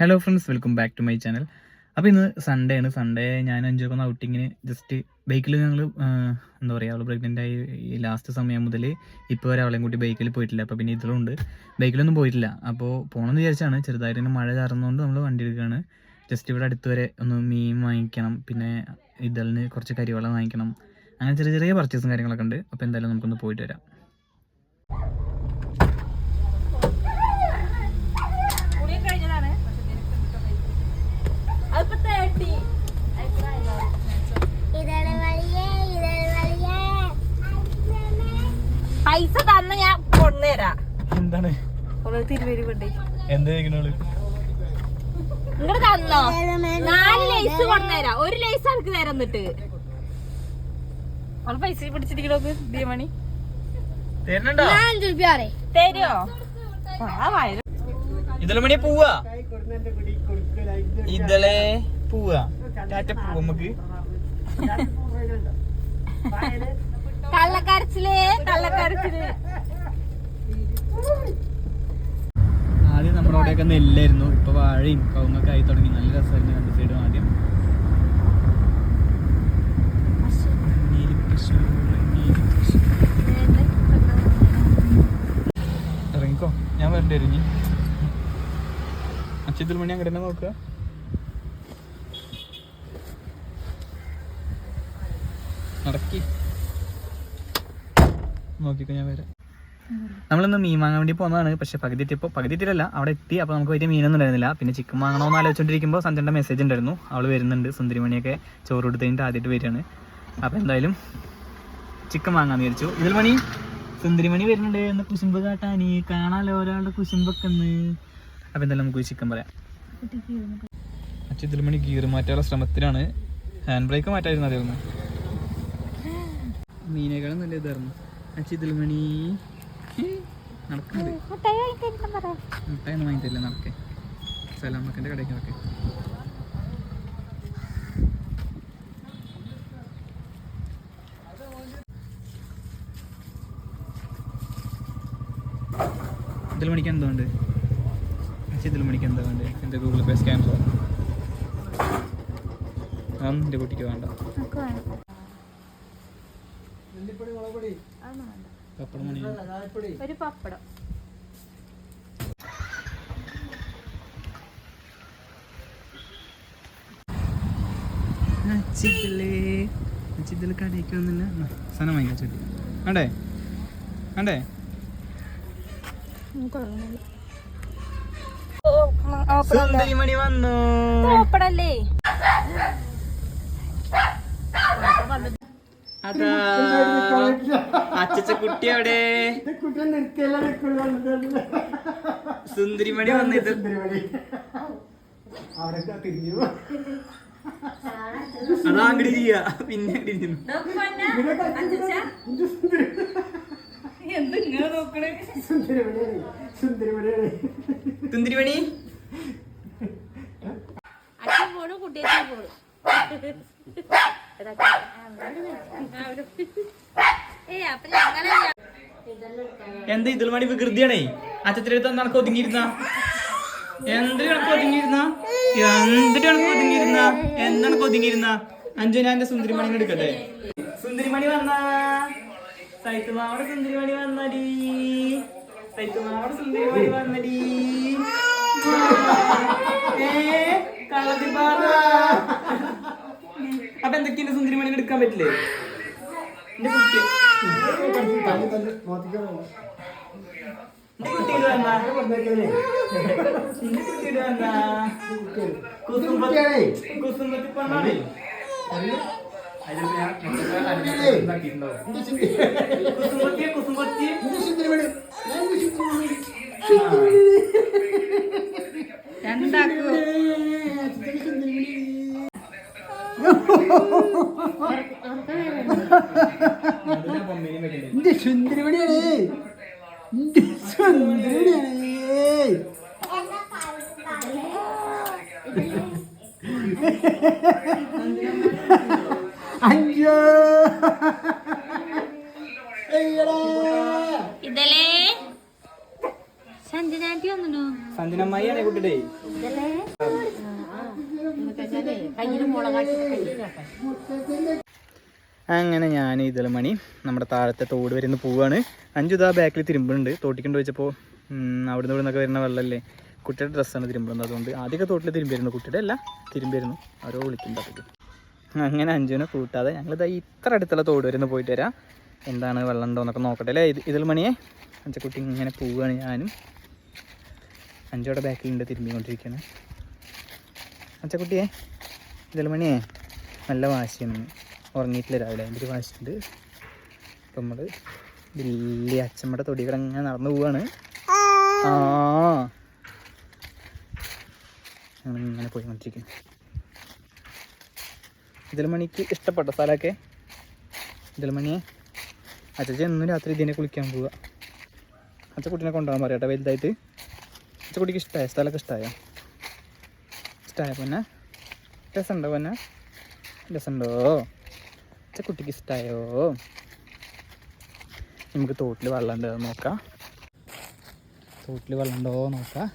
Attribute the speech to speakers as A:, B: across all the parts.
A: Hello friends welcome back to my channel അപ്പോൾ ഇന്ന് Sunday ആണ്. സൺഡേ ഞാൻ എൻജോയ് പോകുന്ന ഔട്ടിങ്ങിന് ജസ്റ്റ് ബൈക്കിൽ ഞങ്ങൾ എന്താ പറയുക അവൾ പ്രഗ്നന്റ് ആയി ഈ ലാസ്റ്റ് സമയം മുതൽ ഇപ്പോൾ വരെ അവളെയും കൂട്ടി ബൈക്കിൽ പോയിട്ടില്ല. അപ്പോൾ പിന്നെ ഇതിലുണ്ട് ബൈക്കിലൊന്നും പോയിട്ടില്ല. അപ്പോൾ പോകണമെന്ന് വിചാരിച്ചാണ്. ചെറുതായിട്ട് മഴ ചാറുന്നതുകൊണ്ട് നമ്മൾ വണ്ടി എടുക്കുകയാണ് ജസ്റ്റ് ഇവിടെ അടുത്ത് വരെ ഒന്ന് മീൻ വാങ്ങിക്കണം. പിന്നെ ഇതളിന് കുറച്ച് കരിവെള്ളം വാങ്ങിക്കണം. അങ്ങനെ ചെറിയ ചെറിയ പർച്ചേസും കാര്യങ്ങളൊക്കെ ഉണ്ട്. അപ്പോൾ എന്തായാലും നമുക്കൊന്ന് പോയിട്ട് വരാം.
B: കൊണ്ടുതരാ
A: എന്താണ്?
B: തിരുവരുവുണ്ട്.
A: എന്താ കഴിക്കണോൾ
B: ഇങ്ങോട്ട് തന്നോ? നാല് ലൈസ് കൊണ്ടുതരാ ഒരു ലൈസ് എനിക്ക് തരാം എന്നിട്ട് അവൾ പൈസ പിടിച്ചിരിക്കണോ ദീമണി
A: തരുന്നുണ്ടോ?
B: തരുമോ
A: ഇതളെ മണിയെ പോവാ. ഇതളെ പോവാ. ടാറ്റ പോവാ നമുക്ക്.
B: കള്ളക്കരച്ചിലേ കള്ളക്കരച്ചിൽ.
A: ആദ്യം നമ്മുടെ അവിടെയൊക്കെ നെല്ലായിരുന്നു. ഇപ്പൊ വാഴയും കവുങ്ങൊക്കെ ആയി തുടങ്ങി. നല്ല രസമായിരുന്നു രണ്ട് സൈഡും ആദ്യം. ഇറങ്ങിക്കോ. ഞാൻ വരണ്ട ഇറങ്ങി അച്ഛത്തിൽ മണി അങ്ങനെ തന്നെ നോക്കുക. നടക്കി. നോക്കിക്കോ ഞാൻ വരാം. നമ്മളിന്ന് മീൻ വാങ്ങാൻ വേണ്ടി പോകുന്നതാണ് പക്ഷെ പകുതി എത്തിയപ്പോൾ പകുതി എത്തിയില്ല അവിടെ എത്തി. അപ്പോൾ നമുക്ക് വലിയ മീനൊന്നും ഉണ്ടായിരുന്നില്ല. പിന്നെ ചിക്കൻ വാങ്ങണമെന്ന് ആലോചിച്ചുകൊണ്ടിരിക്കുമ്പോൾ സഞ്ജന്റെ മെസ്സേജ് ഉണ്ടായിരുന്നു. അവൾ വരുന്നുണ്ട്. സുന്ദരിമണിയൊക്കെ ചോറ് കൊടുത്തതിന്റെ ആദ്യമായിട്ട് വരികയാണ്. അപ്പോൾ എന്തായാലും ചിക്കൻ വാങ്ങാമെന്ന് വിചാരിച്ചു. ഇതിൽ മണി സുന്ദരിമണി വരുന്നുണ്ട്. എന്ന് കുശുമ്പ് കാട്ടാനി. കാണാലോ ഒരാളുടെ കുശുമ്പൊക്കെ എന്ന് അപ്പോൾ എന്തായാലും നമുക്ക് ചിക്കൻ പറയാം. അച്ഛൻ ഇതിൽ മണി ഗീർ മാറ്റാനുള്ള ശ്രമത്തിലാണ്. ഹാൻഡ് ബ്രേക്ക് മാറ്റായിരുന്നു അതായിരുന്നു മീനേക്കാളും നല്ല ഇതായിരുന്നു. അച്ഛൻ ഇതിൽ മണി നടക്കുന്നുണ്ട് മുട്ടായൊന്നും വാങ്ങി തരില്ല നടക്കേ. സലാമക്കന്റെ കടയ്ക്ക് നടക്കേ. ഇതിൽ മണിക്ക് എന്തോ ഉണ്ട് ഇതിൽ മണിക്ക് എന്താ വേണ്ടത്? എന്റെ ഗൂഗിൾ പേ സ്കാൻ ആ എന്റെ കുട്ടിക്ക് വേണ്ട. പപ്പടം മണി.
B: ഒരു പപ്പടം.
A: അച്ചിതിൽ കടയ്ക്ക് വന്നില്ല? സാധനം വാങ്ങിക്കാം ചെട്ടി വേണ്ടേ വേണ്ടേ സുന്ദരിമണി വന്നു.
B: പപ്പടല്ലേ
A: അതാ. അച്ചച്ച കുട്ടി അവിടെ സുന്ദരിമണി വന്നിട്ട് അതാ അങ്ങോട്ട് ചെയ്യാ പിന്നെ സുന്ദരിമണി?
B: അച്ഛൻ പോണു കുട്ടിയച്ഛൻ പോണു.
A: എന്താ ഇതിൽ മണി വികൃതിയാണേ? അച്ഛത്തിനടുത്ത് നടക്ക ഒതുങ്ങിയിരുന്ന? എന്തിനു കണക്ക് ഒതുങ്ങിയിരുന്ന? എന്തിനു ഒതുങ്ങിയിരുന്ന? എന്താണ് ഒതുങ്ങിയിരുന്ന? അഞ്ചു ഞാൻ എന്റെ സുന്ദരിമണി എടുക്കട്ടെ. സുന്ദരിമണി വന്ന. സൈത്തുമാവടെ സുന്ദരിമണി വന്നടി. സൈത്തുമാവടെ സുന്ദരിമണി വന്നടി. ഏ, കളത്തിപ്പാറ. അപ്പൊ എന്തൊക്കെയുണ്ട് സുന്ദരിമണി എടുക്കാൻ പറ്റില്ലേ? എന്റെ കുട്ടി. എന്റെ
C: അയ്യോ. അയ്യടാ.
B: സഞ്ജന സഞ്ജനാന്റി വന്നു?
A: സഞ്ജനമ്മായി ആണ് കുട്ടി നോക്കട്ടെ
B: കയ്യിൽ മുളകാട്ടി
A: അങ്ങനെ ഞാൻ ഇതിൽ മണി നമ്മുടെ താഴത്തെ തോട് വരുന്ന പോവാണ്. അഞ്ചു ഇതാ ബാക്കിൽ തിരുമ്പുണ്ട് തോട്ടിക്കൊണ്ട് വെച്ചപ്പോൾ അവിടുന്ന് ഇവിടെ നിന്നൊക്കെ വരുന്ന വെള്ളമല്ലേ കുട്ടിയുടെ ഡ്രസ്സാണ് തിരുമ്പുന്നത് അതുകൊണ്ട് ആദ്യമൊക്കെ തോട്ടിൽ തിരുമ്പിരുന്നു കുട്ടിയുടെ അല്ല തിരുമ്പിരുന്നു അവരോ വിളിക്കുമ്പോഴത്തേക്ക് അങ്ങനെ അഞ്ചുവിനെ കൂട്ടാതെ ഞങ്ങളിതാ ഇത്ര അടുത്തുള്ള തോട് വരുന്ന പോയിട്ട് വരാം. എന്താണ് വെള്ളം ഉണ്ടോ എന്നൊക്കെ നോക്കട്ടെ അല്ലേ? ഇത് ഇതിൽ മണിയെ അഞ്ചക്കുട്ടി ഇങ്ങനെ പോവുകയാണ് ഞാനും. അഞ്ചോടെ ബാക്കിലുണ്ട് തിരുമ്പിക്കൊണ്ടിരിക്കുകയാണ് അച്ചക്കുട്ടിയെ ഇതിൽ മണിയെ നല്ല വാശിയാണ്. ഉറങ്ങിയിട്ടില്ല രാവിലെ. അതിന്റെ ഒരു വാശിയുണ്ട്. അപ്പം നമ്മൾ വലിയ അച്ഛമ്മയുടെ തൊടി കൂടെ ഇങ്ങനെ നടന്നു പോവാണ്. ആ. ഞങ്ങൾ ഇങ്ങനെ പോയിക്കൊണ്ടിരിക്കുന്നു. ഇതിൽ മണിക്ക് ഇഷ്ടപ്പെട്ട സ്ഥലമൊക്കെ? ഇതിൽ മണിയെ അച്ഛൻ എന്നും രാത്രി ഇതിനെ കുളിക്കാൻ പോവുക അച്ചക്കുട്ടിനെ കൊണ്ടുപോകാൻ പറയട്ടെ വലുതായിട്ട്. അച്ചക്കുട്ടിക്ക് കുട്ടിക്ക് ഇഷ്ടമായ സ്ഥലമൊക്കെ ഇഷ്ടമായോ ഇഷ്ടമായ പൊന്നെ? രസമുണ്ടോ പൊന്നെ? രസമുണ്ടോ? കുട്ടിക്ക് ഇഷ്ടമായോ നമുക്ക് തോട്ടിൽ വെള്ളം ഉണ്ടോ നോക്കാം. തോട്ടിൽ വെള്ളം ഉണ്ടോ നോക്കാം.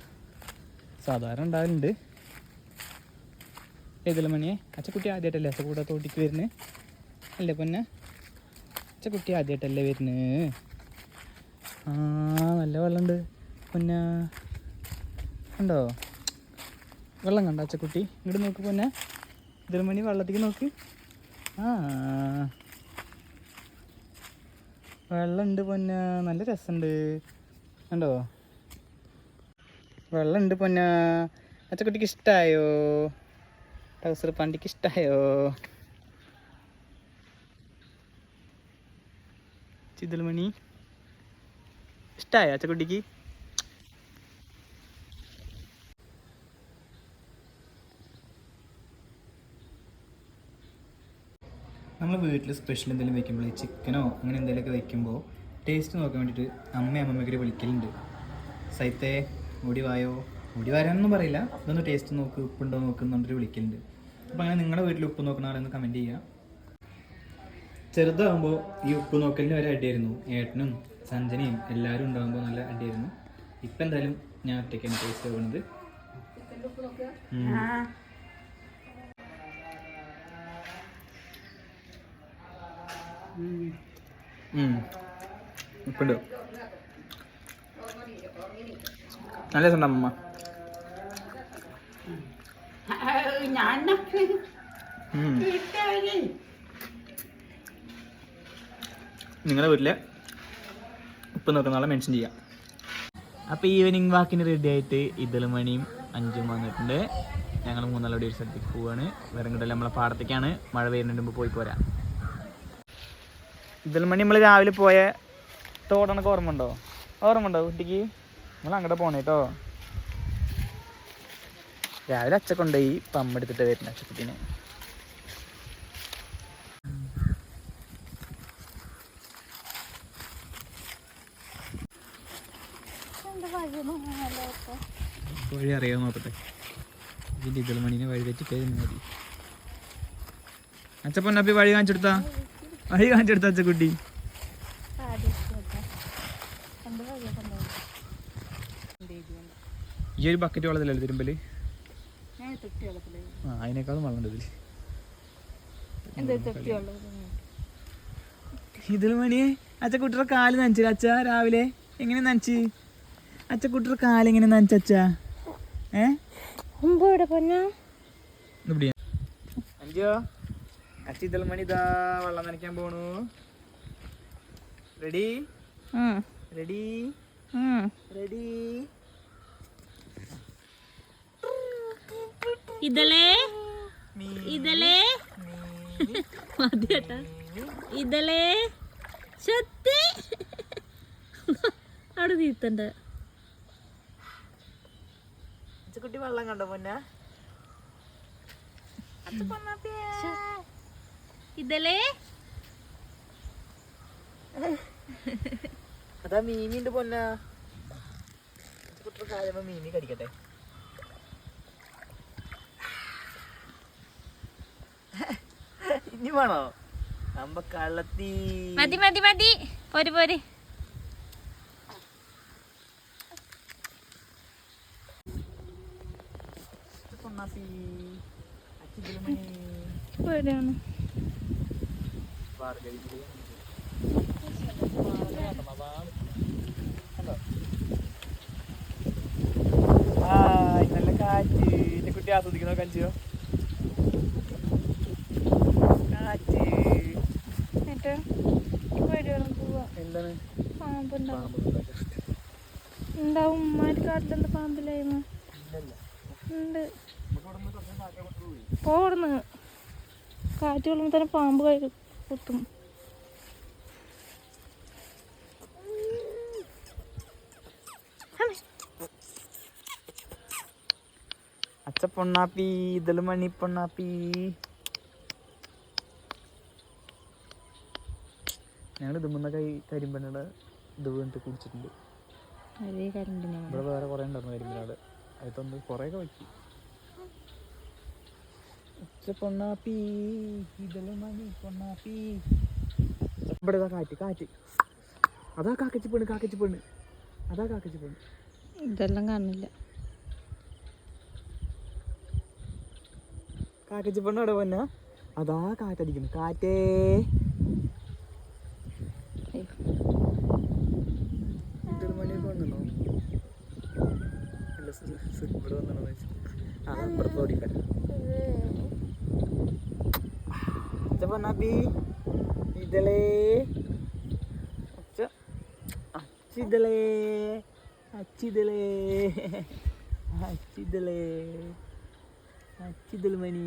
A: സാധാരണ ഉണ്ടാവലുണ്ട്. ഏതിലെ മണിയെ? അച്ചക്കുട്ടി ആദ്യമായിട്ടല്ലേ അച്ചക്കൂടെ തോട്ടിക്ക് വരുന്നത് അല്ലേ പൊന്നെ? അച്ചക്കുട്ടി ആദ്യമായിട്ടല്ലേ വരുന്നത് ആ നല്ല വെള്ളമുണ്ട് പൊന്ന. ഉണ്ടോ? വെള്ളം കണ്ട അച്ചക്കുട്ടി? ഇങ്ങോട്ട് നോക്ക് പിന്നെ. ഇതിൽ മണി വെള്ളത്തേക്ക് നോക്ക്. ആ. വെള്ളമുണ്ട് പൊന്ന. നല്ല രസമുണ്ട് കണ്ടോ? വെള്ളമുണ്ട് പൊന്ന. അച്ചക്കുട്ടിക്ക് ഇഷ്ടമായോ ടൗസർ പണ്ടിക്ക് ഇഷ്ടമായോ ചിതൽമണി. ഇഷ്ടമായോ അച്ചക്കുട്ടിക്ക്? വീട്ടിൽ സ്പെഷ്യൽ എന്തെങ്കിലും വെക്കുമ്പോൾ ചിക്കനോ അങ്ങനെ എന്തെങ്കിലുമൊക്കെ വെക്കുമ്പോൾ ടേസ്റ്റ് നോക്കാൻ വേണ്ടിയിട്ട് അമ്മ അമ്മമ്മയ്ക്ക് വിളിക്കലുണ്ട്. സൈത്തേ മുടി വായോ? മുടി വരാനൊന്നും പറയില്ല. ഇതൊന്ന് ടേസ്റ്റ് നോക്ക് ഉപ്പുണ്ടോ നോക്കുന്നുണ്ടൊരു വിളിക്കലുണ്ട്. അപ്പോൾ അങ്ങനെ നിങ്ങളുടെ വീട്ടിൽ ഉപ്പ് നോക്കുന്ന ആളെന്ന് കമന്റ് ചെയ്യുക ചെറുതാകുമ്പോൾ ഈ ഉപ്പ് നോക്കലിന് ഒരു അടിയായിരുന്നു. ഏട്ടനും സഞ്ജനയും എല്ലാവരും ഉണ്ടാകുമ്പോൾ നല്ല അടിയായിരുന്നു. ഇപ്പം എന്തായാലും ഞാൻ ഒറ്റയ്ക്കാണ് ടേസ്റ്റ് ആവുന്നത് ഉപ്പുണ്ട്. നല്ല രസമുണ്ട് അമ്മ. നിങ്ങളുടെ വീട്ടിലെ ഉപ്പ് നോക്കുന്ന ആളെ മെൻഷൻ ചെയ്യാം. അപ്പോൾ ഈവനിങ് വാക്കിന് റെഡി ആയിട്ട് ഇതിലും മണിയും അഞ്ചും വന്നിട്ടുണ്ട്. ഞങ്ങൾ മൂന്നാലോടി ഒരു സ്ഥലത്തേക്ക് പോവാണ്. വേറെ കിട്ടല്ല നമ്മളെ പാടത്തേക്കാണ്. മഴ വരുന്നുണ്ട് പോയി പോരാ. ഇതിൽ മണി നമ്മൾ രാവിലെ പോയ തോടണക്ക് ഓർമ്മ ഉണ്ടോ ഓർമ്മ ഉണ്ടോ കുട്ടിക്ക്? നമ്മൾ അങ്ങോട്ട് പോണേ കേട്ടോ രാവിലെ അച്ഛ കൊണ്ടുപോയി പമ്പെടുത്തിട്ട് വരുന്ന അച്ഛക്കുട്ടീനെ വഴി അറിയാൻ നോക്കട്ടെ. ഇതിൽ മണീനെ വഴി തെറ്റി കഴിഞ്ഞാൽ മതി. അച്ഛപ്പൊന്നപ്പി വഴി കാണിച്ചെടുത്താ? വഴി കാണിച്ചെടുത്ത കുട്ടി. ഈ ഒരു ബക്കറ്റ് വെള്ളത്തിലല്ലേ തിരുമ്പൽ? ആ അതിനേക്കാളും വെള്ളം ഇതിൽ ഇതിൽ മണിയെ അച്ഛക്കുട്ടിയുടെ കാൽ നനച്ചില്ല അച്ഛ രാവിലെ എങ്ങനെ നനച്ച്? അച്ഛക്കുട്ടിയുടെ കാൽ എങ്ങനെ നനച്ചച്ച ഏ?
B: പൊന്നാ?
A: അഞ്ചോ? അച്ഛ ഇതിൽ മണി ഇതാ വെള്ളം നനയ്ക്കാൻ പോണു. റെഡി റെഡി റെഡി
B: ഇതലേ? ഇതലേ? മതിയേട്ടാ. ഇതലേ? ശക്തി. അവിടെ തീർത്തണ്ട
A: കുട്ടി വെള്ളം കണ്ടോ മുന്നേ പൊന്ന
B: ഇതലേ
A: അതാ മീനിന്റെ പൊന്ന. കാര്യമോ മീമി കടിക്കട്ടെ. ഇനി വേണോ? നമ്മ കള്ളത്തി.
B: മതി മതി മതി. പോര് പോര്.
A: പൊന്നാസി.
B: പേടിയാണ്
A: ഭാർഗവി നല്ല കാറ്റ് എന്റെ കുട്ടി ആസ്വദിക്കണോ കഞ്ചിയോ കാറ്റ് എന്താണ്
B: കാറ്റ് തന്നെ പാമ്പ് കൈ കുത്തും
A: അച്ഛ പൊണ്ണാപ്പി ഇതിൽ മണി പൊണ്ണാപ്പി. ഞങ്ങൾ ഇതുമ്പന്ന കൈ കരിമ്പനയുടെ ഇത് വീണിട്ട് കുടിച്ചിട്ടുണ്ട്. ഇവിടെ വേറെ കുറെ ഉണ്ടായിരുന്നു കരിമ്പനാട്. അതിലൊന്ന് കുറേയൊക്കെ വെച്ചു അച്ഛ പൊണ്ണാപ്പി ഇതെല്ലാം മണി പൊണ്ണാപ്പി ഇവിടെ കാറ്റ് കാറ്റ് അതാ കാക്കച്ചി പെണ്ണ് കാക്കച്ചി പെണ്ണ് അതാ കാക്കച്ചി പെണ്ണ്
B: ഇതെല്ലാം കാണില്ല
A: കാക്കച്ചി പെണ്ണ് അവിടെ പൊന്ന അതാ കാറ്റടിക്കുന്നു കാറ്റേ ഇവിടെ വന്നോ ആ ഇവിടെ ഓടിക്കാരം പൊന്നാപ്പി ഇതളേ. അച്ഛ. അച്ചിതളേ. അച്ചിതളേ. അച്ചിതളേ. അച്ചിതൾ മണി.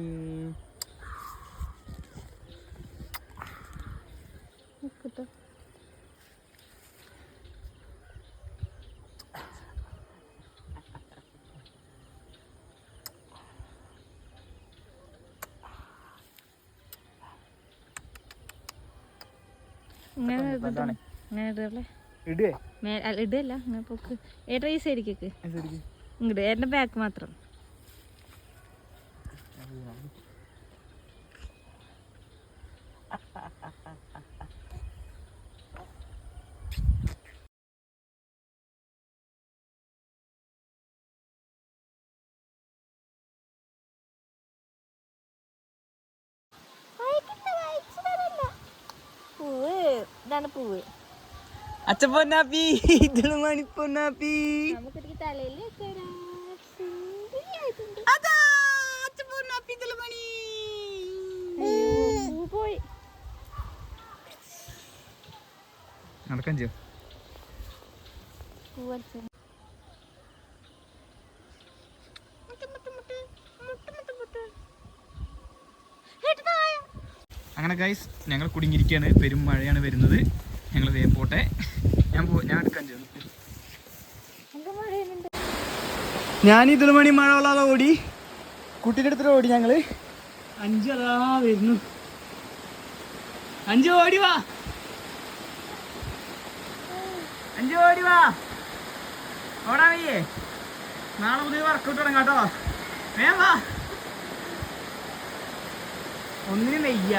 B: ഇടല്ലേ? ഇങ്ങനെ പോക്ക്. ഏട്ടാ ഈ
A: ശരിക്കും
B: ഇങ്ങോട്ട് ഏട്ടന്റെ ബാക്ക് മാത്രം പൂവ് ഇതാണ് പൂവ്.
A: അച്ഛൻ പൊന്നാപ്പി ഇതാണ് മണി പൊന്നാപ്പി
B: നടക്കാൻ ചെയ്യോ വെക്കടാ സുന്ദരിയായിട്ടുണ്ട്
A: അതാ അച്ഛ പൊന്നാപ്പി ഇതിൽ മണി
B: അയ്യോ, പൂ പോയി
A: നടക്കാൻ ചെയ്യോ
B: പൂ വലിച്ചു
A: അങ്ങനെ ഗൈസ് ഞങ്ങൾ കുടുങ്ങിയിരിക്കുകയാണ്. പെരും മഴയാണ് വരുന്നത്. ഞങ്ങൾ വേഗം പോട്ടെ. ഞാൻ പോ ഞാൻ എടുക്കാൻ
B: ചെയ്യുന്നു
A: ഞാൻ ഇതിൽ മണി മഴ കൊള്ളാതെ ഓടി. കുട്ടിയുടെ അടുത്തൊരു ഓടി ഞങ്ങൾ. അഞ്ചതാ വരുന്നു. അഞ്ചു ഓടി വാ. അഞ്ചു ഓടി വാ. ഓടാ വയ്യേ നാളെ മുതൽ വർക്കൗട്ട് തുടങ്ങാം കേട്ടോ. വേ വാ. ഒന്നിനും വയ്യ.